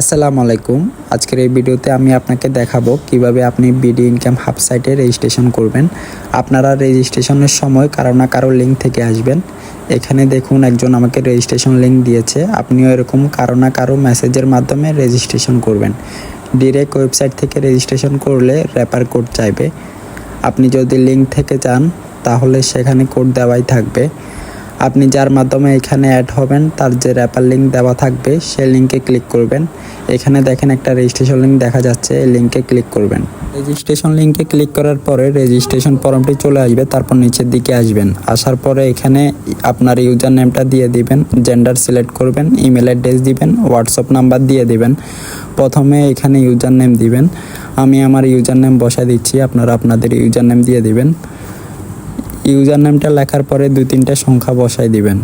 আসসালামু আলাইকুম। আজকের এই ভিডিওতে আমি আপনাকে দেখাবো কীভাবে আপনি বিডি ইনকাম হাব সাইটে রেজিস্ট্রেশন করবেন। আপনারা রেজিস্ট্রেশনের সময় কারও না কারও লিঙ্ক থেকে আসবেন। এখানে দেখুন একজন আমাকে রেজিস্ট্রেশন লিঙ্ক দিয়েছে। আপনিও এরকম কারও না কারও মেসেজের মাধ্যমে রেজিস্ট্রেশন করবেন। ডিরেক্ট ওয়েবসাইট থেকে রেজিস্ট্রেশন করলে র্যাপার কোড চাইবে। আপনি যদি লিঙ্ক থেকে চান, তাহলে সেখানে কোড দেওয়াই থাকবে। আপনি যার মাধ্যমে এখানে অ্যাড হবেন, তার যে র্যাপার লিঙ্ক দেওয়া থাকবে, সেই লিঙ্কে ক্লিক করবেন। এখানে দেখেন একটা রেজিস্ট্রেশন লিঙ্ক দেখা যাচ্ছে, এই লিঙ্কে ক্লিক করবেন। রেজিস্ট্রেশন লিঙ্কে ক্লিক করার পরে রেজিস্ট্রেশন ফর্মটি চলে আসবে, তারপর নিচের দিকে আসবেন। আসার পরে এখানে আপনার ইউজার নেমটা দিয়ে দিবেন জেন্ডার সিলেক্ট করবেন ইমেল অ্যাড্রেস দিবেন হোয়াটসঅ্যাপ নাম্বার দিয়ে দিবেন। প্রথমে এখানে ইউজার নেম দিবেন। আমি আমার ইউজার নেম বসা দিচ্ছি, আপনারা আপনাদের ইউজার নেম দিয়ে দিবেন। ইউজার নেমটা লেখার পরে দুই তিনটা সংখ্যা বসাই দিবেন।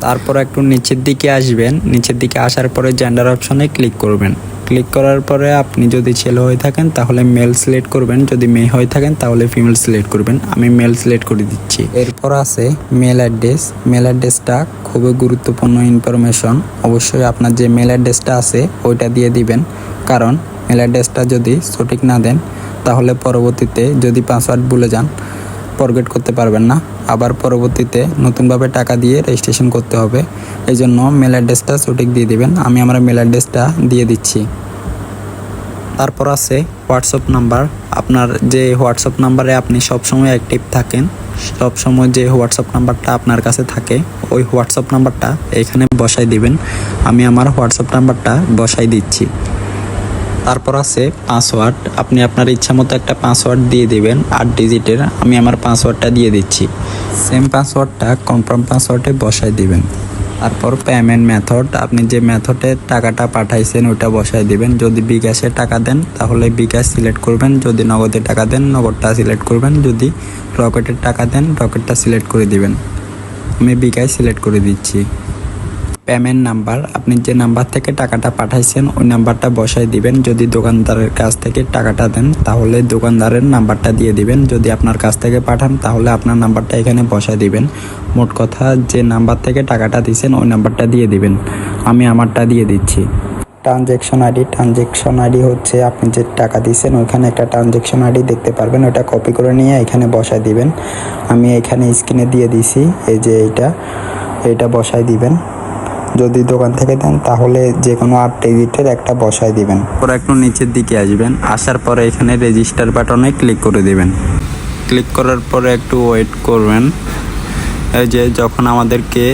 তারপর একটু নিচের দিকে আসবেন। নিচের দিকে আসার পরে জেন্ডার অপশনে ক্লিক করবেন। ক্লিক করার পরে আপনি যদি ছেলে হয়ে থাকেন, তাহলে মেল সিলেক্ট করবেন। যদি মেয়ে হয়ে থাকেন, তাহলে ফিমেল সিলেক্ট করবেন। আমি মেল সিলেক্ট করে দিচ্ছি। এরপর আছে মেল অ্যাড্রেস মেল অ্যাড্রেসটা খুবই গুরুত্বপূর্ণ ইনফরমেশন অবশ্যই আপনার যে মেল অ্যাড্রেসটা আছে, ওইটা দিয়ে দিবেন। কারণ মেল অ্যাড্রেসটা যদি সঠিক না দেন, তাহলে পরবর্তীতে যদি পাসওয়ার্ড ভুলে যান ফরগেট করতে পারবেন না। আবার পরবর্তীতে নতুনভাবে টাকা দিয়ে রেজিস্ট্রেশন করতে হবে। এই জন্য মেল অ্যাড্রেসটা সঠিক দিয়ে দিবেন। আমি আমার মেল অ্যাড্রেসটা দিয়ে দিচ্ছি। তারপর আছে হোয়াটসঅ্যাপ নাম্বার আপনার যে হোয়াটসঅ্যাপ নাম্বারে আপনি সবসময় অ্যাক্টিভ থাকেন, সবসময় যে হোয়াটসঅ্যাপ নাম্বারটা আপনার কাছে থাকে, ওই হোয়াটসঅ্যাপ নাম্বারটা এখানে বসাই দিবেন। আমি আমার হোয়াটসঅ্যাপ নাম্বারটা বসাই দিচ্ছি। তারপর আছে পাসওয়ার্ড আপনি আপনার ইচ্ছা মতো একটা পাসওয়ার্ড দিয়ে দিবেন, আট ডিজিটের আমি আমার পাসওয়ার্ডটা দিয়ে দিচ্ছি। সেম পাসওয়ার্ডটা কনফার্ম পাসওয়ার্ডে বসাই দিবেন। তারপর পেমেন্ট মেথড আপনি যে মেথডে টাকাটা পাঠাইছেন ওটা বসাই দিবেন। যদি বিকাশে টাকা দেন, তাহলে বিকাশ সিলেক্ট করবেন। যদি নগদে টাকা দেন, নগদটা সিলেক্ট করবেন। যদি রকেটের টাকা দেন, রকেটটা সিলেক্ট করে দিবেন। আমি বিকাশ সিলেক্ট করে দিচ্ছি। পেমেন্ট নাম্বার আপনি যে নাম্বার থেকে টাকাটা পাঠাইছেন, ওই নাম্বারটা বসাই দিবেন। যদি দোকানদারের কাছ থেকে টাকাটা দেন, তাহলে দোকানদারের নাম্বারটা দিয়ে দিবেন। যদি আপনার কাছ থেকে পাঠান, তাহলে আপনার নাম্বারটা এখানে বসাই দিবেন। মোট কথা, যে নাম্বার থেকে টাকাটা দিয়েছেন ওই নাম্বারটা দিয়ে দিবেন। আমি আমারটা দিয়ে দিচ্ছি। ট্রানজ্যাকশন আইডি ট্রানজ্যাকশন আইডি হচ্ছে, আপনি যে টাকা দিয়েছেন ওইখানে একটা ট্রানজ্যাকশন আইডি দেখতে পারবেন। ওটা কপি করে নিয়ে এখানে বসাই দিবেন। আমি এখানে স্ক্রিনে দিয়ে দিছি, এই যে এইটা। এটা বসাই দিবেন। যদি দোকান থেকে দেন, তাহলে যে কোনো আট ডিজিটের একটা বসায় দিবেন। পরে একটু নিচের দিকে আসবেন। আসার পরে এখানে রেজিস্টার বাটনে ক্লিক করে দিবেন। ক্লিক করার পরে একটু ওয়েট করবেন। এই যে যখন আমাদেরকে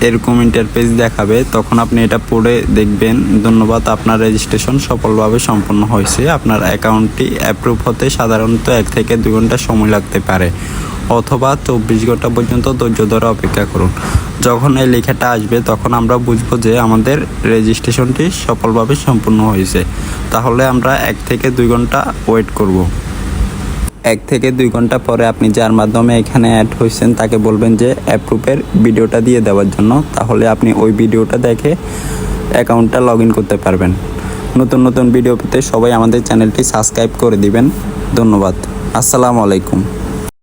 এরকম ইন্টারপেজ দেখাবে, তখন আপনি এটা পড়ে দেখবেন। ধন্যবাদ, আপনার রেজিস্ট্রেশন সফলভাবে সম্পন্ন হয়েছে। আপনার অ্যাকাউন্টটি অ্যাপ্রুভ হতে সাধারণত এক থেকে দুই ঘণ্টা সময় লাগতে পারে। অথবা চব্বিশ ঘণ্টা পর্যন্ত ধৈর্য ধরে অপেক্ষা করুন। যখন এই লেখাটা আসবে, তখন আমরা বুঝব যে আমাদের রেজিস্ট্রেশনটি সফলভাবে সম্পূর্ণ হয়েছে। তাহলে আমরা এক থেকে দুই ঘণ্টা ওয়েট করব। এক থেকে দুই ঘণ্টা পরে আপনি যার মাধ্যমে এখানে অ্যাড হয়েছেন, তাকে বলবেন যে অ্যাপ্রুভের ভিডিওটা দিয়ে দেওয়ার জন্য। তাহলে আপনি ওই ভিডিওটা দেখে অ্যাকাউন্টটা লগ করতে পারবেন। নতুন নতুন ভিডিও পেতে সবাই আমাদের চ্যানেলটি সাবস্ক্রাইব করে দিবেন। ধন্যবাদ। আসসালামু আলাইকুম।